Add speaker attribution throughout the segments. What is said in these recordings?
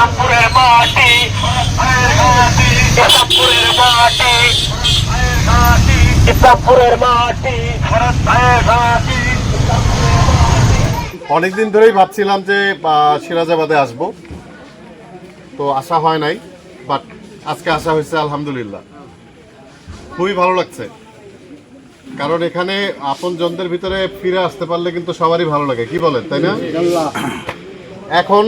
Speaker 1: ইসলামপুরের মাটি মাটি মাটি
Speaker 2: অনেকদিন ধরেই ভাবছিলাম যে সিরাজাবাদে আসব। তো আসা হয় নাই বাট আজকে আসা হয়েছে আলহামদুলিল্লাহ। খুবই ভালো লাগছে। কারণ এখানে আপন জনদের ভিতরে ফিরে আসতে পারলে কিন্তু সবারই ভালো লাগে। কি বলেন তাই না? এখন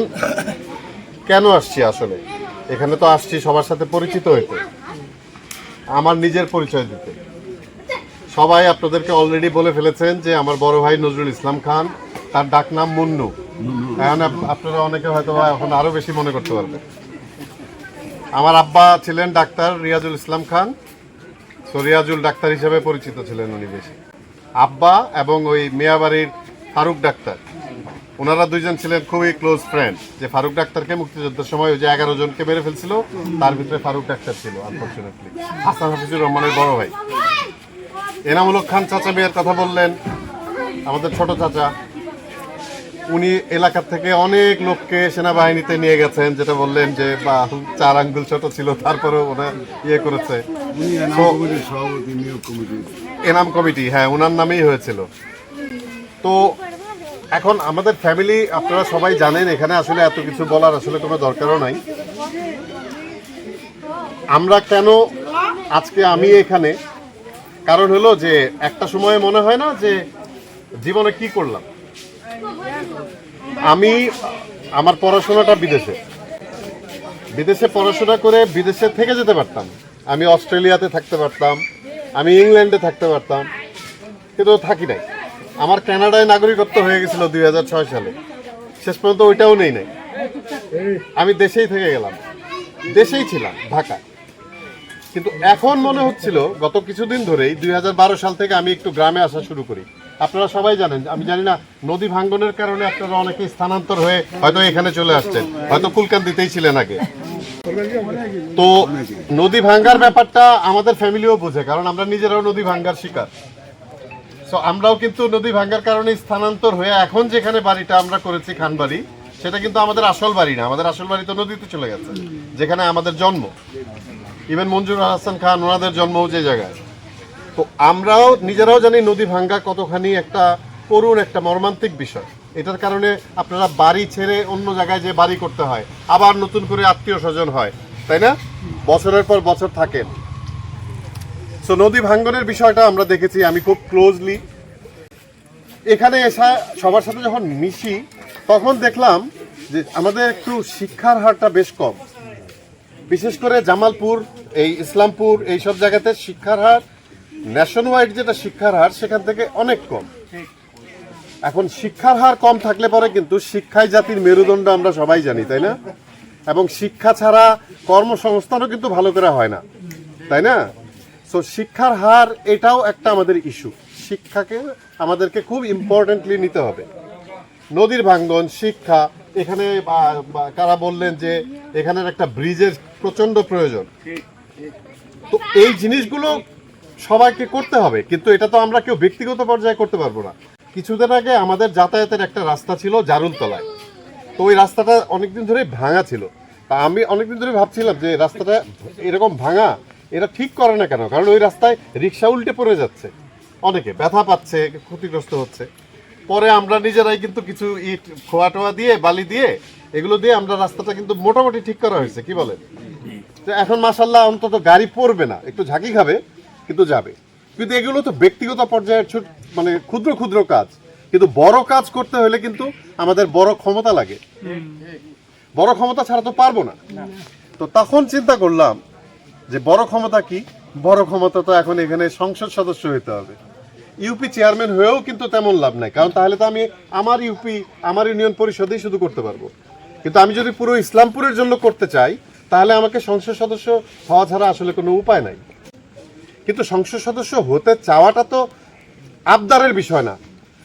Speaker 2: কেন আসছি আসলে? এখানে তো আসছি সবার সাথে পরিচিত হইতে। আমার নিজের পরিচয় দিতে। সবাই আপনাদেরকে অলরেডি বলে ফেলেছেন যে আমার বড় ভাই নজরুল ইসলাম খান, তার ডাক নাম মুন্নু। এখন আপ- আপনারা অনেকে হয়তো এখন আরও বেশি মনে করতে পারবেন। আমার আব্বা ছিলেন ডাক্তার রিয়াজুল ইসলাম খান, তো রিয়াজুল ডাক্তার হিসেবে পরিচিত ছিলেন উনি বেশি। আব্বা এবং ওই মিয়াবাড়ির ফারুক ডাক্তার। ওনারা দুইজন ছিলেন খুবই ক্লোজ ফ্রেন্ড যে ফারুক ডাক্তারকে মুক্তিযুদ্ধের সময় ওই যে এগারো জনকে মেরে ফেলছিল তার ভিতরে ফারুক ডাক্তার ছিল আনফর্চুনেটলি হাসান হাফিজুর রহমানের বড় ভাই। এনামুলক খান চাচা মেয়ের কথা বললেন আমাদের ছোট চাচা। উনি এলাকা থেকে অনেক লোককে সেনাবাহিনীতে নিয়ে গেছেন যেটা বললেন যে বা চার আঙ্গুল ছোট ছিল তারপরেও ওরা ইয়ে করেছে।
Speaker 3: এনাম কমিটি
Speaker 2: হ্যাঁ ওনার নামেই হয়েছিল। তো এখন আমাদের ফ্যামিলি আপনারা সবাই জানেন, এখানে আসলে এত কিছু বলার আসলে কোনো দরকারও নাই। আমরা কেন আজকে আমি এখানে? কারণ হলো যে, একটা সময়ে মনে হয় না যে, জীবনে কি করলাম? আমি আমার পড়াশোনাটা বিদেশে। বিদেশে পড়াশোনা করে বিদেশে থেকে যেতে পারতাম। আমি অস্ট্রেলিয়াতে থাকতে পারতাম, আমি ইংল্যান্ডে থাকতে পারতাম, কিন্তু থাকি নাই। আমার কানাডায় নাগরিকত্ব হয়ে গেছিল দুই সালে। শেষ পর্যন্ত ওইটাও নেই নাই। আমি দেশেই থেকে গেলাম। দেশেই ছিলাম, ঢাকা। কিন্তু এখন মনে হচ্ছিল, গত কিছুদিন ধরেই দুই হাজার বারো সাল থেকে আমি একটু গ্রামে আসা শুরু করি। আপনারা সবাই জানেন, আমি জানি না, নদী ভাঙ্গনের কারণে আপনারা অনেকে স্থানান্তর হয়ে হয়তো এখানে চলে আসছেন। হয়তো কুলকান দিতেই ছিলেন আগে। তো নদী ভাঙ্গার ব্যাপারটা আমাদের ফ্যামিলিও বোঝে, কারণ আমরা নিজেরাও নদী ভাঙ্গার শিকার। তো আমরাও কিন্তু নদী ভাঙ্গার কারণে স্থানান্তর হয়ে এখন যেখানে বাড়িটা আমরা করেছি খানবাড়ি, সেটা কিন্তু আমাদের আসল বাড়ি না। আমাদের আসল বাড়ি তো নদীতে চলে গেছে, যেখানে আমাদের জন্ম। ইভেন মঞ্জুর হাসান খান, ওনাদের জন্মও যে জায়গায়। তো আমরাও, নিজেরাও জানি নদী ভাঙ্গা কতখানি একটা করুণ, একটা মর্মান্তিক বিষয়। এটার কারণে আপনারা বাড়ি ছেড়ে অন্য জায়গায় যে বাড়ি করতে হয়, আবার নতুন করে আত্মীয় স্বজন হয়, তাই না? বছরের পর বছর থাকেন সো নদী ভাঙ্গনের বিষয়টা আমরা দেখেছি, আমি খুব ক্লোজলি এখানে এসা সবার সাথে যখন মিশি, তখন দেখলাম যে আমাদের একটু শিক্ষার হারটা বেশ কম। বিশেষ করে জামালপুর, এই ইসলামপুর এই সব জায়গাতে শিক্ষার হার ন্যাশন ওয়াইড যেটা শিক্ষার হার, সেখান থেকে অনেক কম। এখন শিক্ষার হার কম থাকলে পরে কিন্তু শিক্ষাই জাতির মেরুদণ্ড আমরা সবাই জানি, তাই না? এবং শিক্ষা ছাড়া কর্মসংস্থানও কিন্তু ভালো করে হয় না, তাই না? সো শিক্ষার হার এটাও একটা আমাদের ইস্যু শিক্ষাকে আমাদেরকে খুব ইম্পর্টেন্টলি নিতে হবে। নদীর ভাঙ্গন, শিক্ষা, এখানে কারা বললেন যে এখানের একটা ব্রিজের প্রচণ্ড প্রয়োজন। তো এই জিনিসগুলো সবাইকে করতে হবে, কিন্তু এটা তো আমরা কেউ ব্যক্তিগত পর্যায়ে করতে পারব না। কিছুদিন আগে আমাদের যাতায়াতের একটা রাস্তা ছিল জারুলতলায়। তো ওই রাস্তাটা অনেকদিন ধরে ভাঙা ছিল। তা আমি অনেকদিন ধরে ভাবছিলাম যে রাস্তাটা এরকম ভাঙা এটা ঠিক করে না কেন? কারণ ওই রাস্তায় রিক্সা উল্টে পড়ে যাচ্ছে। অনেকে ব্যথা পাচ্ছে, ক্ষতিগ্রস্ত হচ্ছে। পরে আমরা নিজেরাই কিন্তু কিছু ইট খোয়া টোয়া দিয়ে, বালি দিয়ে, এগুলো দিয়ে আমরা রাস্তাটা কিন্তু মোটামুটি ঠিক করা হয়েছে। কি বলেন? এখন মাসাল্লাহ অন্তত গাড়ি পড়বে না। একটু ঝাঁকি খাবে, কিন্তু যাবে। কিন্তু এগুলো তো ব্যক্তিগত পর্যায়ের মানে ক্ষুদ্র ক্ষুদ্র কাজ। কিন্তু বড় কাজ করতে হলে কিন্তু আমাদের বড় ক্ষমতা লাগে। বড় ক্ষমতা ছাড়া তো পারব না। তো তখন চিন্তা করলাম যে বড় ক্ষমতা কি? বড় ক্ষমতা তো এখন এখানে সংসদ সদস্য হতে হবে। ইউপি চেয়ারম্যান হয়েও কিন্তু তেমন লাভ নাই। কারণ তাহলে তো আমি আমার ইউপি আমার ইউনিয়ন পরিষদেই শুধু করতে পারব। কিন্তু আমি যদি পুরো ইসলামপুরের জন্য করতে চাই, তাহলে আমাকে সংসদ সদস্য হওয়া ছাড়া আসলে কোনো উপায় নাই। কিন্তু সংসদ সদস্য হতে চাওয়াটা তো আবদারের বিষয় না।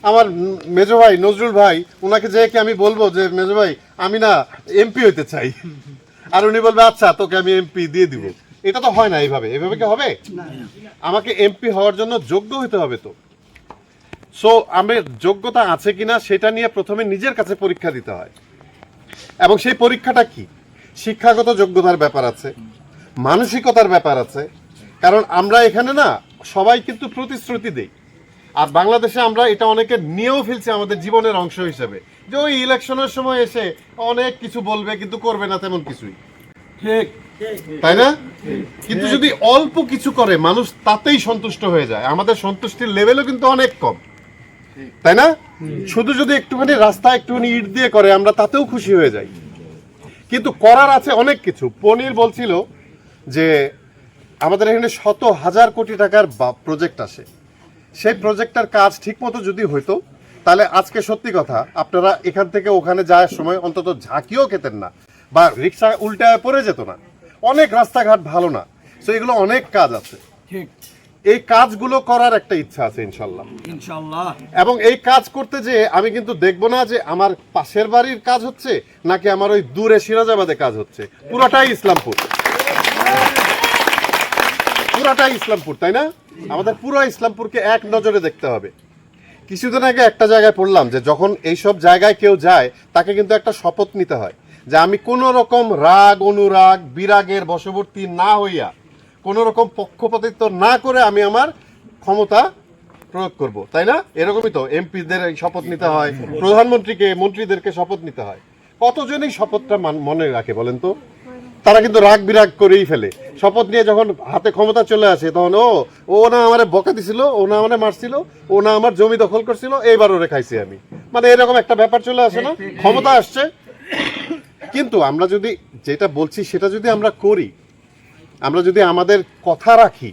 Speaker 2: আমার মেজো ভাই, নজরুল ভাই ওনাকে যে কি আমি বলব যে, মেজো ভাই, আমি না এমপি হইতে চাই। আর উনি বলবে আচ্ছা তোকে আমি এমপি দিয়ে দিব। এটা তো হয় না এইভাবে। এভাবে কি হবে? আমাকে এমপি হওয়ার জন্য যোগ্য হতে হবে তো। সো আমার যোগ্যতা আছে কিনা সেটা নিয়ে প্রথমে নিজের কাছে পরীক্ষা দিতে হয়। এবং সেই পরীক্ষাটা কি? শিক্ষাগত যোগ্যতার ব্যাপার আছে মানসিকতার ব্যাপার আছে। কারণ আমরা এখানে না সবাই কিন্তু প্রতিশ্রুতি দেই। আর বাংলাদেশে আমরা এটা অনেকে নিয়েও ফেলছি আমাদের জীবনের অংশ হিসেবে। যে ওই ইলেকশনের সময় এসে অনেক কিছু বলবে কিন্তু করবে না তেমন কিছুই।
Speaker 3: ঠিক।
Speaker 2: তাই না? কিন্তু যদি অল্প কিছু করে মানুষ তাতেই সন্তুষ্ট হয়ে যায়। আমাদের সন্তুষ্টির লেভেলও কিন্তু অনেক কম। তাই না? শুধু যদি একটুখানি রাস্তা একটুখানি ইট দিয়ে করে আমরা তাতেও খুশি হয়ে যাই। কিন্তু করার আছে অনেক কিছু। পনির বলছিল যে আমাদের এখানে শত হাজার কোটি টাকার প্রজেক্ট আসে। সেই প্রজেক্টটার কাজ ঠিকমতো যদি হইতো তাহলে আজকে সত্যি কথা আপনারা এখান থেকে ওখানে যাওয়ার সময় অন্তত ঝাঁকিও খেতেন না। বা রিক্সা উল্টায় পড়ে যেত না। অনেক রাস্তাঘাট ভালো না। তো এগুলো অনেক কাজ আছে।
Speaker 3: ঠিক।
Speaker 2: এই কাজগুলো করার একটা ইচ্ছা আছে ইনশাল্লাহ।
Speaker 3: ইনশাল্লাহ।
Speaker 2: এবং এই কাজ করতে যে আমি কিন্তু দেখব না যে আমার পাশের বাড়ির কাজ হচ্ছে নাকি আমার ওই দূরে সিরাজাবাদে কাজ হচ্ছে। পুরাটাই ইসলামপুর। পুরাটাই ইসলামপুর তাই না? আমাদের পুরো ইসলামপুরকে এক নজরে দেখতে হবে। কিছুদিন আগে একটা জায়গায় পড়লাম যে যখন এইসব জায়গায় কেউ যায় তাকে কিন্তু একটা শপথ নিতে হয়। যে আমি কোনো রকম রাগ, অনুরাগ, বিরাগের বশবর্তী না হইয়া কোনো রকম পক্ষপাতিত্ব না করে আমি আমার ক্ষমতা প্রয়োগ করব, তাই না? এরকমই তো, এমপিদের শপথ নিতে হয়, প্রধানমন্ত্রীকে, মন্ত্রীদেরকে শপথ নিতে হয়। কতজনই শপথটা মনে রাখে বলেন তো? তারা কিন্তু রাগ বিরাগ করেই ফেলে। শপথ নিয়ে যখন হাতে ক্ষমতা চলে আসে, তখন, ও ও না আমার বকা দিছিল, ও না আমার মারছিল, ও না আমার জমি দখল করছিল, এইবার ওরে খাইছি আমি। মানে এরকম একটা ব্যাপার চলে আসে না? ক্ষমতা আসছে। কিন্তু আমরা যদি যেটা বলছি, সেটা যদি আমরা করি, আমরা যদি আমাদের কথা রাখি,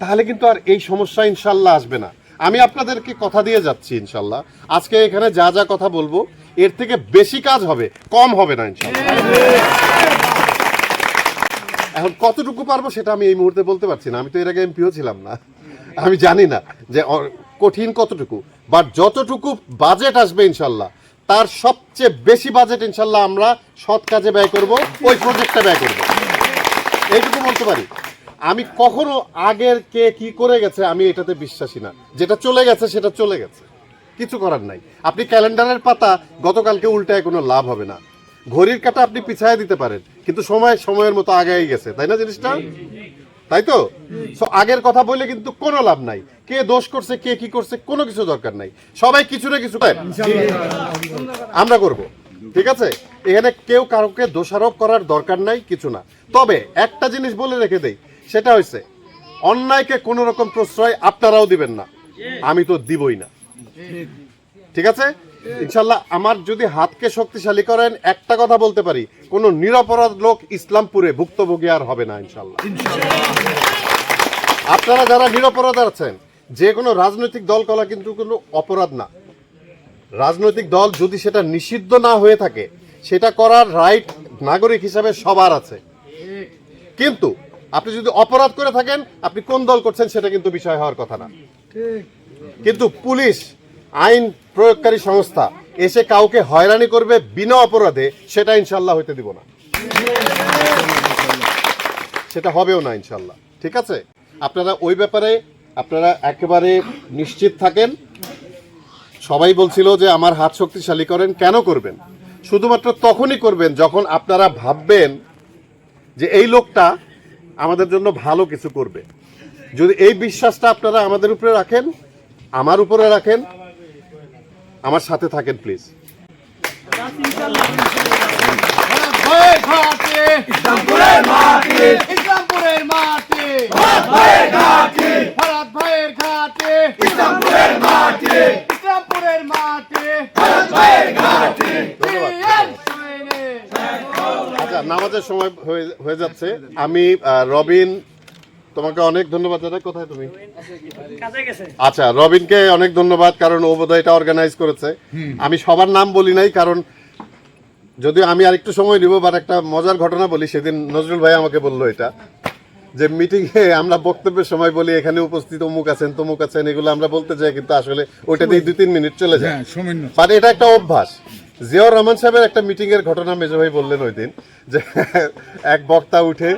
Speaker 2: তাহলে কিন্তু আর এই সমস্যা ইনশাল্লাহ আসবে না। আমি আপনাদেরকে কথা দিয়ে যাচ্ছি ইনশাল্লাহ। আজকে এখানে যা যা কথা বলব, এর থেকে বেশি কাজ হবে, কম হবে না ইনশাল্লাহ। এখন কতটুকু পারব সেটা আমি এই মুহূর্তে বলতে পারছি না। আমি তো এর আগে এমপিও ছিলাম না। আমি জানি না যে কঠিন কতটুকু বাট যতটুকু বাজেট আসবে ইনশাল্লাহ তার সবচেয়ে বেশি বাজেট ইনশাল্লাহ আমরা সৎ কাজে ব্যয় করব, ওই প্রজেক্টটা ব্যয় করব। এইটুকু বলতে পারি। আমি কখনো আগের কে কি করে গেছে আমি এটাতে বিশ্বাসী না। যেটা চলে গেছে, সেটা চলে গেছে। কিছু করার নাই। আপনি ক্যালেন্ডারের পাতা, গতকালকে উল্টায় কোনো লাভ হবে না। ঘড়ির কাটা আপনি পিছায় দিতে পারেন, কিন্তু সময়, সময়ের মতো আগেই গেছে। তাই না জিনিসটা? তাই তো? আগের কথা বলে কিন্তু কোনো লাভ নাই। কে দোষ করছে, কে কি করছে, কোনো কিছু দরকার নাই। সবাই কিছু না কিছু আমরা করব। ঠিক আছে? এখানে কেউ কারোকে দোষারোপ করার দরকার নাই, কিছু না। তবে একটা জিনিস বলে রেখে দেই, সেটা হয়েছে অন্যায়কে কোনো রকম প্রশ্রয় আপনারাও দিবেন না। আমি তো দিবই না। ঠিক আছে? ইনশাল্লাহ আমার যদি হাতকে শক্তিশালী করেন একটা কথা বলতে পারি কোনো নিরপরাধ লোক ইসলামপুরে ভুক্তভোগী আর হবে না ইনশাল্লাহ। আপনারা যারা নিরপরাধ আছেন যে কোনো রাজনৈতিক দল করা কিন্তু কোনো অপরাধ না। রাজনৈতিক দল যদি সেটা নিষিদ্ধ না হয়ে থাকে সেটা করার রাইট নাগরিক হিসাবে সবার আছে। কিন্তু আপনি যদি অপরাধ করে থাকেন আপনি কোন দল করছেন সেটা কিন্তু বিষয় হওয়ার কথা না। কিন্তু পুলিশ আইন প্রয়োগকারী সংস্থা এসে কাউকে হয়রানি করবে বিনা অপরাধে, সেটা ইনশাল্লাহ হইতে দিব না। সেটা হবেও না ইনশাল্লাহ ঠিক আছে? আপনারা ওই ব্যাপারে, আপনারা একেবারে নিশ্চিত থাকেন। সবাই বলছিল যে আমার হাত শক্তিশালী করেন, কেন করবেন? শুধুমাত্র তখনই করবেন যখন আপনারা ভাববেন যে এই লোকটা আমাদের জন্য ভালো কিছু করবে। যদি এই বিশ্বাসটা আপনারা আমাদের উপরে রাখেন, আমার উপরে রাখেন আমার সাথে থাকেন প্লিজ আচ্ছা নামাজের সময় হয়ে হয়ে যাচ্ছে। আমি রবিন তোমাকে অনেক ধন্যবাদ জানাই। কোথায় তুমি? আচ্ছা রবিনকে অনেক ধন্যবাদ কারণ ও বোধহয় এটা অর্গানাইজ করেছে। আমি সবার নাম বলি নাই কারণ যদি আমি আরেকটু সময় নিব বাট একটা মজার ঘটনা বলি সেদিন নজরুল ভাই আমাকে বলল এটা যে মিটিংয়ে আমরা বক্তব্যের সময় বলি এখানে উপস্থিত অমুক আছেন তমুক আছেন এগুলো আমরা বলতে চাই কিন্তু আসলে ওইটাতেই দুই তিন মিনিট চলে যায়। বাট এটা একটা অভ্যাস। জিয়াউর রহমান সাহেবের একটা মিটিং এর ঘটনা মেজো ভাই বললেন ওই দিন যে এক বক্তা উঠে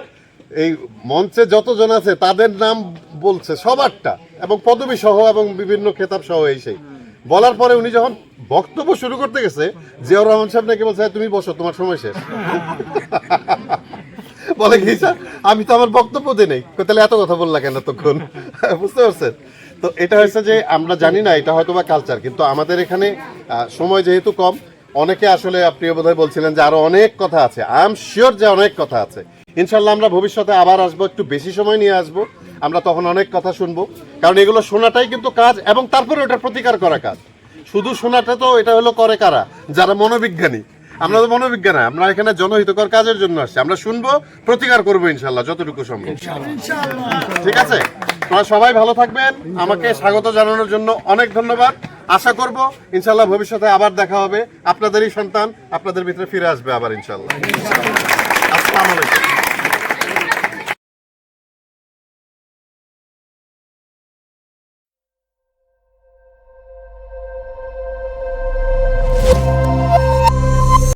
Speaker 2: এই মঞ্চে যতজন আছে, তাদের নাম বলছে সবারটা। এবং পদবী সহ এবং বিভিন্ন খেতাব সহ এই সেই। বলার পরে উনি যখন বক্তব্য শুরু করতে গেছে, জিয়াউর রহমান সাহেব নাকি বলছে তুমি বসো, তোমার সময় শেষ। বলে কি, স্যার, আমি তো আমার বক্তব্য দিই নেই। তাহলে এত কথা বললা কেন তখন বুঝতে পারছেন? তো এটা হচ্ছে যে, আমরা জানি না, এটা হয়তো বা কালচার কিন্তু আমাদের এখানে সময় যেহেতু কম, অনেকে আসলে আপনি বোধহয় বলছিলেন যে আরও অনেক কথা আছে। আই এম শিওর যে অনেক কথা আছে। ইনশাল্লাহ আমরা ভবিষ্যতে আবার আসব একটু বেশি সময় নিয়ে আসব। আমরা তখন অনেক কথা শুনব। কারণ এগুলো শোনাটাই কিন্তু কাজ এবং তারপরে ওটার প্রতিকার করা কাজ। শুধু শোনাটা তো এটা হলো করে কারা? যারা মনোবিজ্ঞানী। আমরা তো মনোবিজ্ঞানী আমরা এখানে জনহিতকর কাজের জন্য আসছি। আমরা শুনব প্রতিকার করব ইনশাল্লাহ যতটুকু সম্ভব। ঠিক আছে? তোমরা সবাই ভালো থাকবেন। আমাকে স্বাগত জানানোর জন্য অনেক ধন্যবাদ। আশা করব ইনশাল্লাহ ভবিষ্যতে আবার দেখা হবে। আপনাদেরই সন্তান আপনাদের ভিতরে ফিরে আসবে আবার ইনশাল্লাহ আসসালামু আলাইকুম।